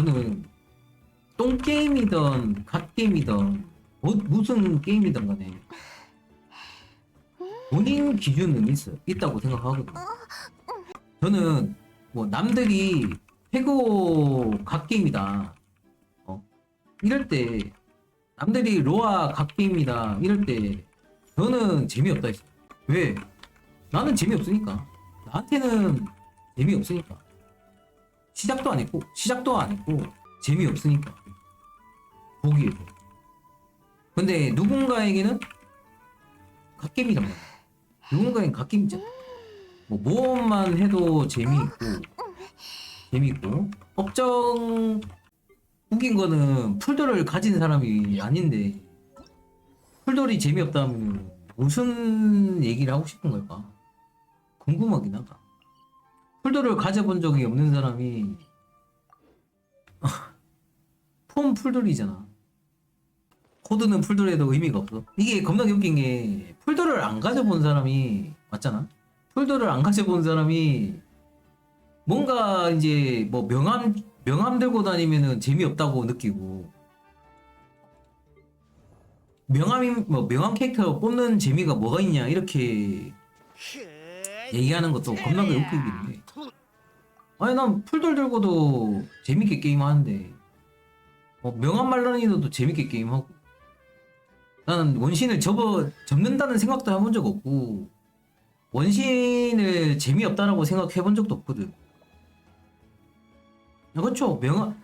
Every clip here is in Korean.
저는 똥 게임이든 갓 게임이든 뭐, 무슨 게임이든 간에 본인 기준은 있어요. 있다고 생각하거든요. 저는 뭐 남들이 해고 갓 게임이다. 어? 이럴 때 남들이 로아 갓 게임이다. 이럴 때 저는 재미없다 했어요. 왜? 나는 재미없으니까. 나한테는 재미없으니까. 시작도 안 했고, 시작도 안 했고, 재미없으니까. 보기에도. 근데 누군가에게는 갓게임이란 말이야. 누군가에겐 갓게임이잖아. 뭐, 모험만 해도 재미있고, 재미있고, 법정 웃긴 거는 풀돌을 가진 사람이 아닌데, 풀돌이 재미없다면 무슨 얘기를 하고 싶은 걸까? 궁금하긴 하다. 풀돌을 가져본 적이 없는 사람이 폼 풀돌이잖아. 코드는 풀돌에도 의미가 없어. 이게 겁나게 웃긴 게 풀돌을 안 가져본 사람이 맞잖아. 풀돌을 안 가져본 사람이 뭔가 이제 뭐 명함 명함 들고 다니면은 재미없다고 느끼고 명함이 뭐 명함 캐릭터 뽑는 재미가 뭐가 있냐 이렇게 얘기하는 것도 겁나게 웃기긴 해. 아니 난 풀돌 들고도 재밌게 게임하는데 뭐 명함 말랑이도 재밌게 게임하고 나는 원신을 접어 접는다는 생각도 해본 적 없고 원신을 재미없다라고 생각해 본 적도 없거든. 야, 그렇죠. 명함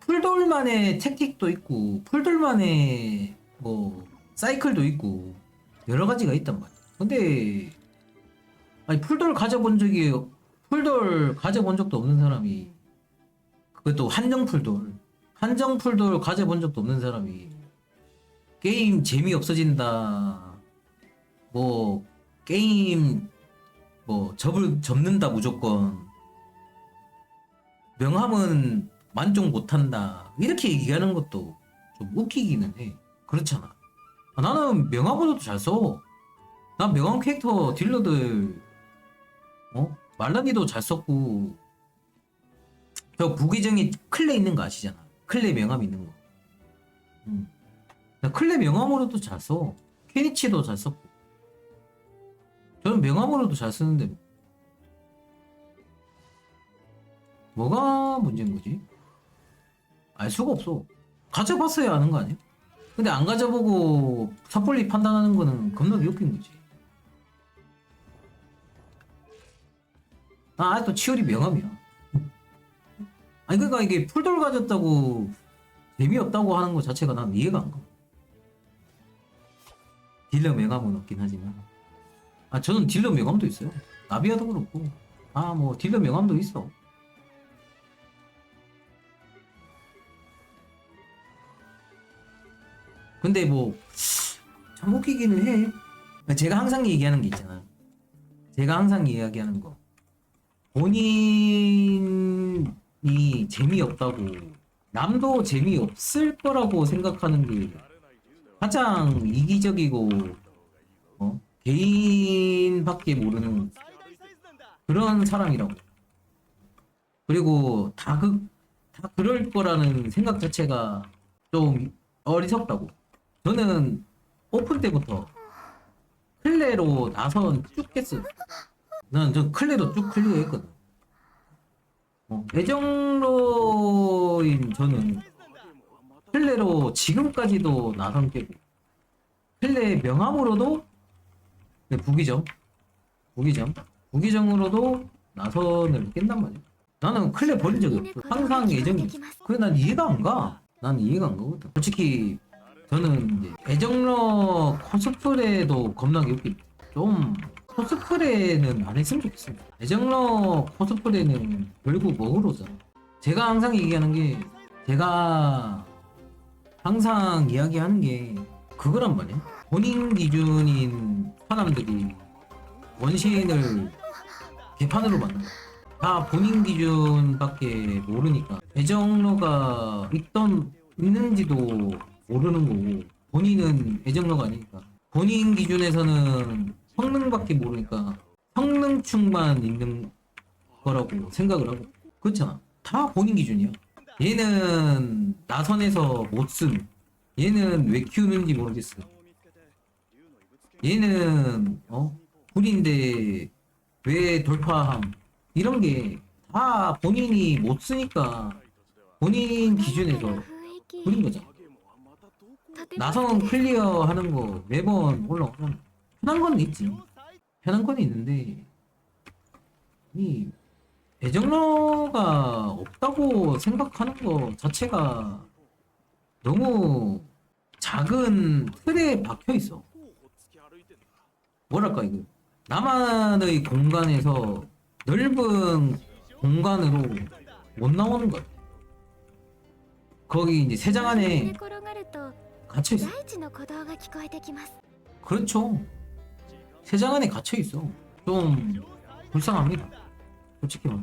풀돌만의 택틱도 있고 풀돌만의 뭐 사이클도 있고 여러 가지가 있단 말이야. 근데 아니 풀돌 가져본 적이 풀돌 가져본 적도 없는 사람이 그것도 한정 풀돌 한정 풀돌 가져본 적도 없는 사람이 게임 재미 없어진다. 뭐 게임 뭐 접을 접는다 무조건. 명함은 만족 못한다. 이렇게 얘기하는 것도 좀 웃기기는 해. 그렇잖아. 아, 나는 명함으로도 잘써. 난 명함 캐릭터 딜러들 어? 말라니도 잘 썼고 저 부기정이 클레 있는 거 아시잖아 클레 명함 있는 거 음. 나 클레 명함으로도 잘 써. 케니치도 잘 썼고 저는 명함으로도 잘 쓰는데 뭐가 문제인 거지? 알 수가 없어 가져봤어야 아는 거 아니야? 근데 안 가져보고 섣불리 판단하는 거는 겁나게 웃긴 거지 아, 아직도 치열이 명함이야. 아니, 그러니까 이게 풀돌 가졌다고 재미없다고 하는 것 자체가 난 이해가 안 가. 딜러 명함은 없긴 하지만. 아, 저는 딜러 명함도 있어요. 나비아도 그렇고. 아, 뭐, 딜러 명함도 있어. 근데 뭐, 참 웃기기는 해. 제가 항상 얘기하는 게 있잖아. 제가 항상 이야기하는 거. 본인이 재미없다고 남도 재미없을 거라고 생각하는 게 가장 이기적이고 어? 개인밖에 모르는 그런 사람이라고 그리고 다, 그, 다 그럴 거라는 생각 자체가 좀 어리석다고 저는 오픈 때부터 클레로 나선 쭉 했어요 난저 클리도 쭉 클리어했거든. 어, 애정로인 저는 클레로 지금까지도 나선 깨고 클레 명함으로도 네, 부기정 부기정 부기정으로도 나선을 깬단 말이야. 나는 클레 버린 적이 없어. 항상 애정이. 그래 난 이해가 안 가. 난 이해가 안 가거든. 솔직히 저는 이제 애정러 코스프레도 겁나게 웃기. 좀 코스프레는 안 했으면 좋겠습니다. 애정러 코스프레는 결국 먹으로잖아. 제가 항상 얘기하는 게 제가 항상 이야기하는 게 그거란 말이야. 본인 기준인 사람들이 원시인을 개판으로 만든다. 다 본인 기준밖에 모르니까 애정러가 있던 있는지도 모르는 거고 본인은 애정러가 아니니까 본인 기준에서는 성능밖에 모르니까 성능충만 있는 거라고 생각을 하고. 그렇잖아 다 본인 기준이야. 얘는 나선에서 못씀 얘는 왜 키우는지 모르겠어. 얘는 어? 불인데 왜 돌파함? 이런 게 다 본인이 못 쓰니까 본인 기준에서 불인 거잖아. 나선 클리어 하는 거 매번 올라오잖아 편한 건 있지. 편한 건 있는데 이 대정로가 없다고 생각하는 거 자체가 너무 작은 틀에 박혀 있어. 뭐랄까 이거 나만의 공간에서 넓은 공간으로 못 나오는 거야. 거기 이제 세장 안에 갇혀 있어. 그렇죠. 세상 안에 갇혀 있어. 좀 불쌍합니다. 솔직히 말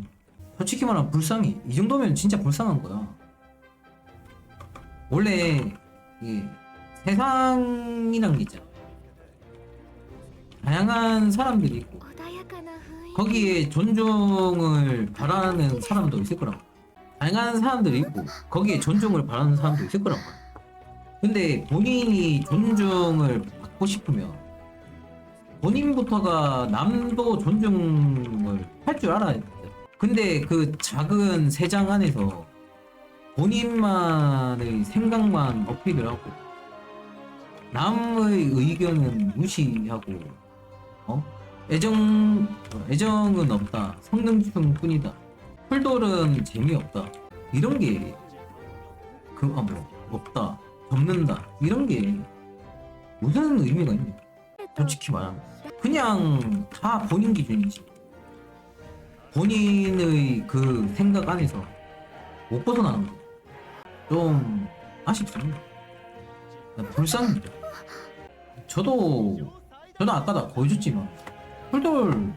솔직히 말하면 불쌍해. 이 정도면 진짜 불쌍한 거야. 원래 이 세상이란 게 있잖아. 다양한 사람들이 있고 거기에 존중을 바라는 사람도 있을 거라고. 다양한 사람들이 있고 거기에 존중을 바라는 사람도 있을 거라고. 근데 본인이 존중을 받고 싶으면 본인부터가 남도 존중을 할 줄 알아야 돼. 근데 그 작은 세장 안에서 본인만의 생각만 어필을 하고 남의 의견은 무시하고 어? 애정 애정은 없다. 성능충 뿐이다. 풀돌은 재미없다. 이런 게 그아 뭐 없다. 접는다. 이런 게 무슨 의미가 있냐 솔직히 말하면 그냥 다 본인 기준이지 본인의 그 생각 안에서 못 벗어나는 거. 좀 아쉽습니다. 불쌍합니다. 저도 저도 아까 다 보여줬지만 홀돌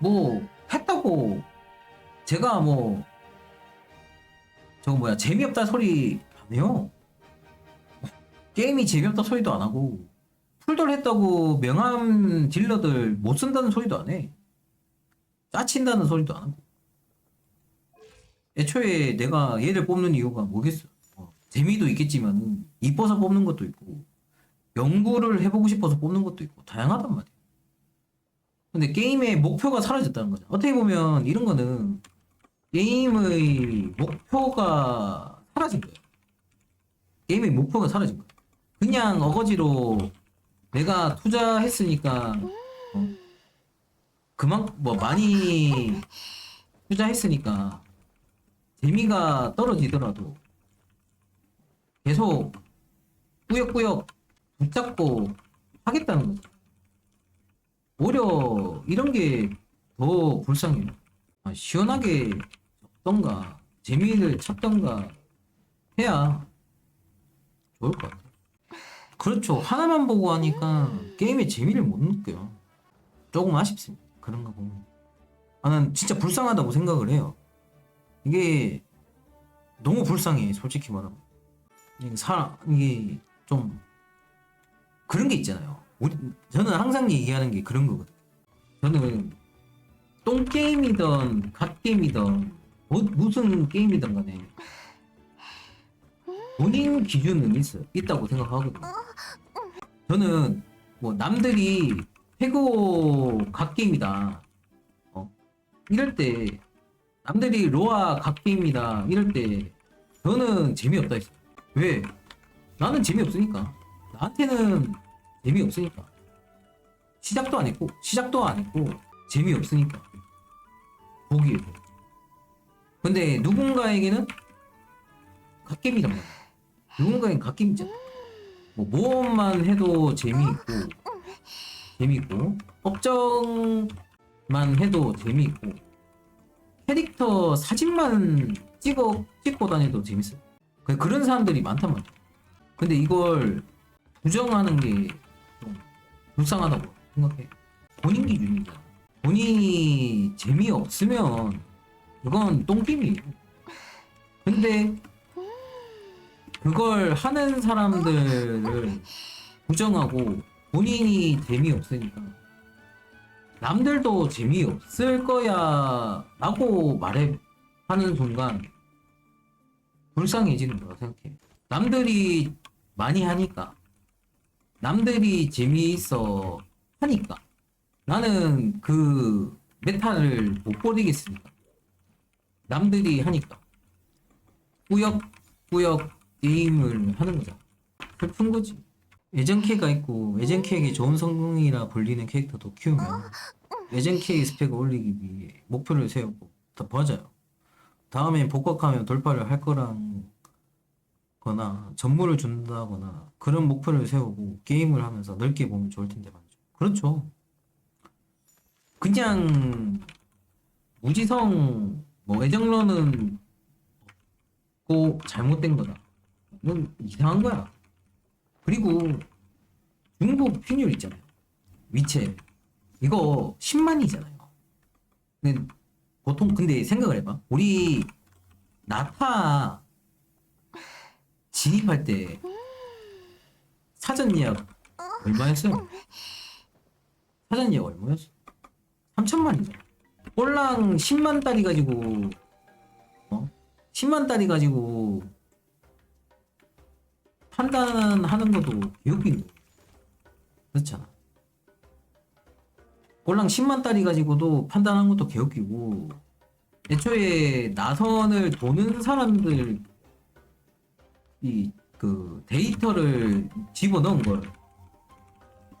뭐 했다고 제가 뭐 저거 뭐야 재미없다 소리 안 해요. 게임이 재미없다 소리도 안 하고 풀돌 했다고 명함 딜러들 못 쓴다는 소리도 안 해. 짜친다는 소리도 안 하고. 애초에 내가 얘를 뽑는 이유가 뭐겠어? 어, 재미도 있겠지만 이뻐서 뽑는 것도 있고 연구를 해보고 싶어서 뽑는 것도 있고 다양하단 말이야. 근데 게임의 목표가 사라졌다는 거죠. 어떻게 보면 이런 거는 게임의 목표가 사라진 거예요. 게임의 목표가 사라진 거예요. 그냥 어거지로 내가 투자했으니까 어, 그만 뭐 많이 투자했으니까 재미가 떨어지더라도 계속 꾸역꾸역 붙잡고 하겠다는 거죠. 오히려 이런 게 더 불쌍해요. 아, 시원하게 적던가 재미를 찾던가 해야 좋을 것 같아요. 그렇죠. 하나만 보고 하니까 게임의 재미를 못 느껴요. 조금 아쉽습니다. 그런 거 보면. 아, 난 진짜 불쌍하다고 생각을 해요. 이게 너무 불쌍해, 솔직히 말하면. 이게 사, 이게 좀 그런 게 있잖아요. 우리, 저는 항상 얘기하는 게 그런 거거든요. 저는 똥 게임이든 갓 게임이든 뭐, 무슨 게임이든 간에 본인 기준은 있어요. 있다고 생각하거든요. 저는 뭐 남들이 태고 갓게임이다. 어? 이럴 때 남들이 로아 갓게임이다. 이럴 때 저는 재미없다 했어요. 왜? 나는 재미없으니까. 나한테는 재미없으니까. 시작도 안 했고 시작도 안 했고 재미없으니까. 보기에도. 근데 누군가에게는 갓게임이란 말이야. 누군가에겐 갓게임이잖아. 뭐 모험만 해도 재미있고 재미있고 업적만 해도 재미있고 캐릭터 사진만 찍어 찍고 다녀도 재밌어요. 그- 그런 사람들이 많단 말이야. 근데 이걸 부정하는 게 좀 불쌍하다고 생각해. 본인 기준이잖아. 본인이 재미없으면 그건 똥김이에요. 근데 그걸 하는 사람들을 부정하고 본인이 재미없으니까 남들도 재미없을 거야 라고 말해 하는 순간 불쌍해지는 거라 생각해. 남들이 많이 하니까. 남들이 재미있어 하니까. 나는 그 메타를 못 버리겠으니까. 남들이 하니까. 꾸역꾸역 게임을 하는 거잖아. 슬픈 거지. 예전캐가 있고 예전캐에게 좋은 성공이라 불리는 캐릭터도 키우면 예전캐의 스펙을 올리기 위해 목표를 세우고 더 버져요. 다음에 복각하면 돌파를 할 거랑 거나 전무를 준다거나 그런 목표를 세우고 게임을 하면서 넓게 보면 좋을 텐데 말이죠. 그렇죠. 그냥 무지성 뭐 애정러는 꼭 잘못된 거다. 이건 이상한 거야. 그리고 중복 픽률 있잖아요. 위체 이거 10만이잖아요. 근데 보통 근데 생각을 해봐. 우리 나타 진입할 때 사전 예약 얼마였어요? 사전 예약 얼마였어? 3천만이잖아. 꼴랑 10만 달이 가지고 어? 10만 달이 가지고 판단하는 것도 개웃긴 거 그렇잖아. 꼴랑 10만 달이 가지고도 판단하는 것도 개웃기고 애초에 나선을 도는 사람들 이 그 데이터를 집어넣은 걸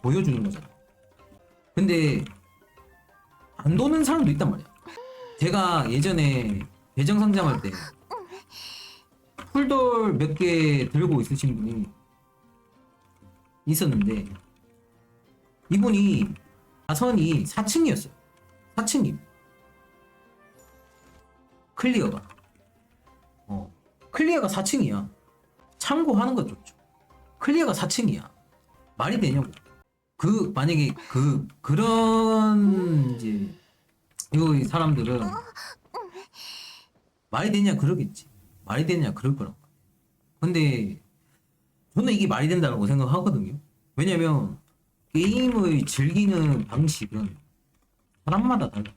보여주는 거잖아. 근데 안 도는 사람도 있단 말이야. 제가 예전에 계정 상장할 때 풀돌 몇 개 들고 있으신 분이 있었는데 이분이 가선이 4층이었어요. 4층임. 클리어가. 어. 클리어가 4층이야. 참고하는 거 좋죠. 클리어가 4층이야. 말이 되냐고. 그 만약에 그 그런 이제 이 사람들은 말이 되냐 그러겠지. 말이 되냐 그럴 거란 말이야. 근데 저는 이게 말이 된다고 생각하거든요. 왜냐면 게임을 즐기는 방식은 사람마다 달라.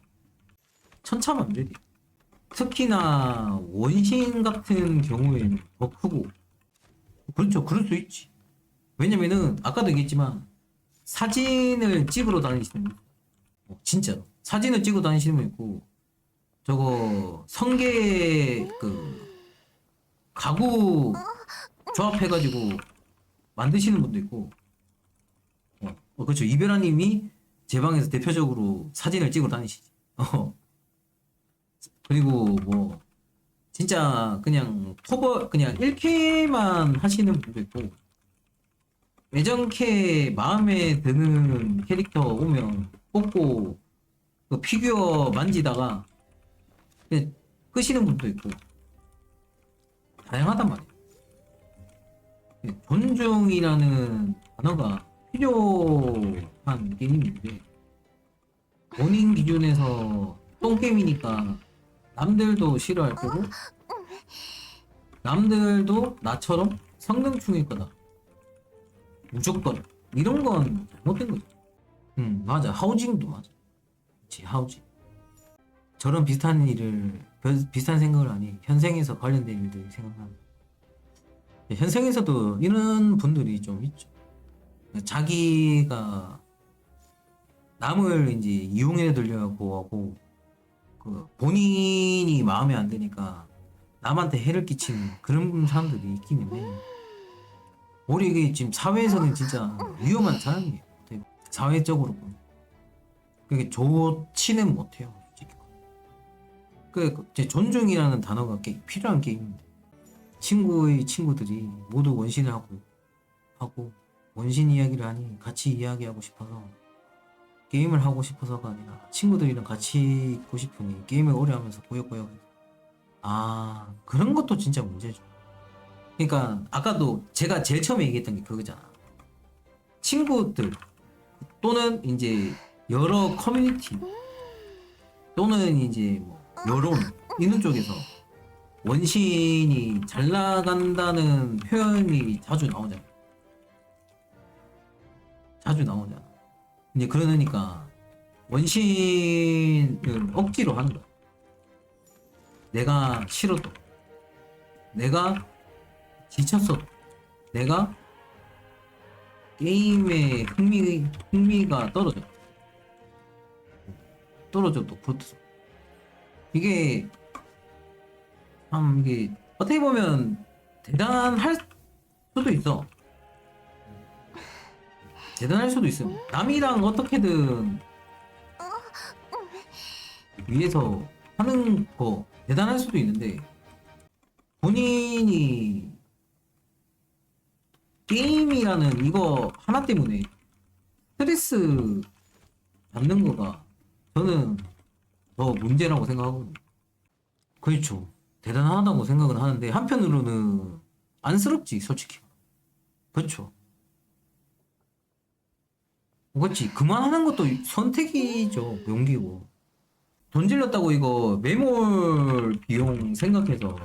천차만별이. 특히나 원신 같은 경우에는 더 크고 그렇죠. 그럴 수 있지. 왜냐면은 아까도 얘기했지만 사진을 찍으러 다니시는 분, 어, 진짜로 사진을 찍어 다니시는 분 있고 저거 성게 그 가구 조합해가지고 만드시는 분도 있고. 어, 어, 그렇죠. 이별아님이 제 방에서 대표적으로 사진을 찍으러 다니시지. 어. 그리고 뭐 진짜 그냥 터버 그냥 1K만 하시는 분도 있고. 애정캐 마음에 드는 캐릭터 오면 뽑고 그 피규어 만지다가 그냥 끄시는 분도 있고 다양하단 말이에요. 예, 존중이라는 단어가 필요한 게임인데 본인 기준에서 똥게임이니까 남들도 싫어할 거고 남들도 나처럼 성능충일 거다. 무조건 이런 건 잘못된 거죠. 음 맞아 하우징도 맞아. 그치 하우징. 저런 비슷한 일을 비- 비슷한 생각을 하니 현생에서 관련된 일들이 생각나는. 현생에서도 이런 분들이 좀 있죠. 자기가 남을 이제 이용해 들려고 하고 그 본인이 마음에 안 드니까 남한테 해를 끼치는 그런 사람들이 있긴 있네. 우리 이게 지금 사회에서는 진짜 위험한 사람이에요. 사회적으로 보면. 그게 좋지는 못해요. 그제 존중이라는 단어가 게- 필요한 게임인데 친구의 친구들이 모두 원신을 하고 하고 원신 이야기를 하니 같이 이야기하고 싶어서 게임을 하고 싶어서가 아니라 친구들이랑 같이 있고 싶으니 게임을 오래 하면서 꾸역꾸역 아 그런 것도 진짜 문제죠. 그러니까 아까도 제가 제일 처음에 얘기했던 게 그거잖아. 친구들 또는 이제 여러 커뮤니티 또는 이제 뭐 여론 이런 쪽에서 원신이 잘 나간다는 표현이 자주 나오잖아 자주 나오잖아 이제 그러니까 원신을 억지로 하는 거야. 내가 싫어도 내가 지쳤어. 내가 게임에 흥미 흥미가 떨어져. 떨어져 또 그렇다. 이게 참 이게 어떻게 보면 대단할 수도 있어. 대단할 수도 있어. 남이랑 어떻게든 위해서 하는 거 대단할 수도 있는데 본인이 게임이라는 이거 하나 때문에 스트레스 받는 거가 저는 더 문제라고 생각하거든요. 그렇죠. 대단하다고 생각은 하는데 한편으로는 안쓰럽지 솔직히. 그렇죠. 그렇지. 그만하는 것도 선택이죠. 용기고. 돈 질렀다고 이거 매몰 비용 생각해서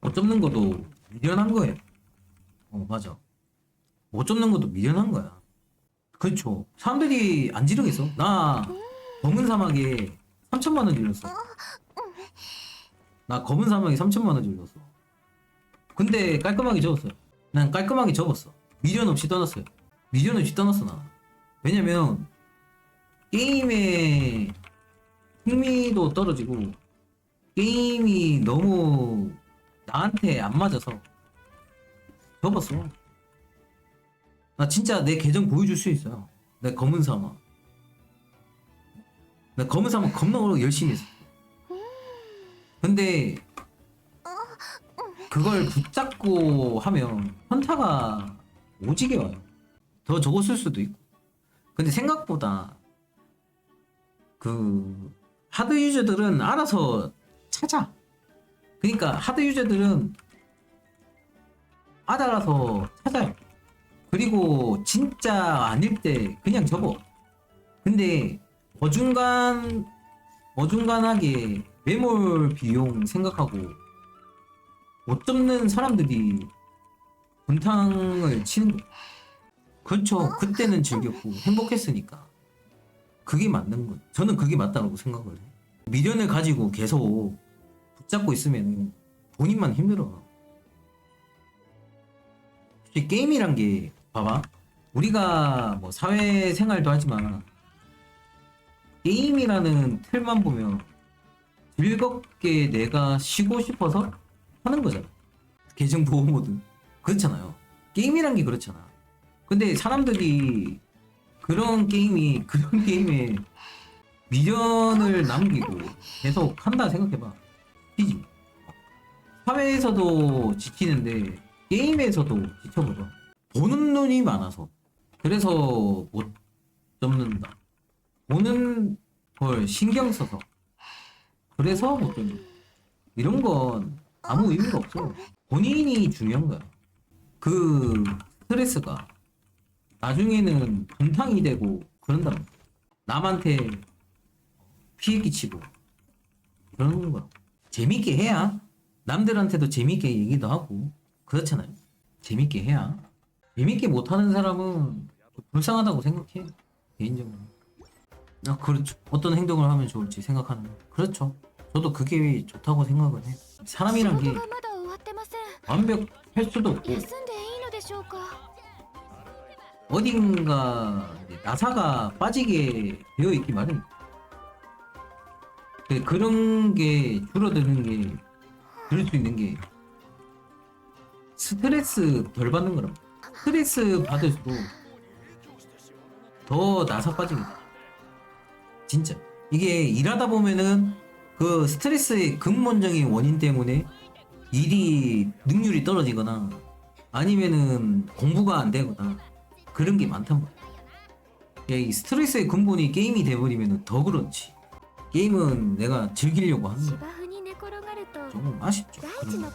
못 접는 것도 미련한 거예요. 어, 맞아. 못 접는 것도 미련한 거야. 그렇죠. 사람들이 안 지르겠어. 나 검은 사막에 3천만 원 질렀어. 나 검은 사막에 3천만 원 질렀어. 근데 깔끔하게 접었어요. 난 깔끔하게 접었어. 미련 없이 떠났어요. 미련 없이 떠났어 나. 왜냐면 게임에 흥미도 떨어지고 게임이 너무 나한테 안 맞아서 접었어. 나 진짜 내 계정 보여줄 수 있어요. 내 검은 사막. 나 검은 사막 겁나 오래 열심히 했어. 근데 그걸 붙잡고 하면 현타가 오지게 와요. 더 적었을 수도 있고. 근데 생각보다 그 하드 유저들은 알아서 찾아. 그러니까 하드 유저들은 알아서 찾아요. 그리고 진짜 아닐 때 그냥 접어. 근데 어중간 어중간하게 매몰 비용 생각하고 못 접는 사람들이 분탕을 치는 거. 그렇죠. 그때는 즐겼고 행복했으니까. 그게 맞는 거예요. 저는 그게 맞다고 생각을 해요. 미련을 가지고 계속 붙잡고 있으면 본인만 힘들어. 솔직히 게임이란 게 봐봐. 우리가 뭐 사회생활도 하지만 게임이라는 틀만 보면 즐겁게 내가 쉬고 싶어서 하는 거잖아. 계정 보호 모드. 그렇잖아요. 게임이란 게 그렇잖아. 근데 사람들이 그런 게임이 그런 게임에 미련을 남기고 계속 한다 생각해봐. 지지. 사회에서도 지치는데 게임에서도 지쳐버려. 보는 눈이 많아서. 그래서 못 접는다. 보는 걸 신경 써서. 그래서 못 접는다. 이런 건 아무 의미가 없어. 본인이 중요한 거야. 그 스트레스가 나중에는 분탕이 되고 말이야. 남한테 피해 끼치고 그러는 거야. 재밌게 해야 남들한테도 재밌게 얘기도 하고 그렇잖아요. 재밌게 해야 재밌게 못하는 사람은 좀 불쌍하다고 생각해 개인적으로. 아 그렇죠. 어떤 행동을 하면 좋을지 생각하는 거. 그렇죠. 저도 그게 좋다고 생각을 해. 仕 사람이란 事 게 がまだ終わってません 완벽할 수도 없고 休んでいいのでしょうか 어딘가 이제 나사가 빠지게 되어 있기 마련. 그- 그런 게 줄어드는 게 그럴 수 있는 게 스트레스 덜 받는 거라. 스트레스 받을수록 더 나사 빠지게. 돼. 진짜. 이게 일하다 보면은 그 스트레스의 근본적인 원인 때문에 일이 능률이 떨어지거나 아니면은 공부가 안 되거나 그런 게 많단 말이야. 예, 이 스트레스의 근본이 게임이 돼버리면 더 그렇지. 게임은 내가 즐기려고 하는 거. 조금 아쉽죠. 그런 거.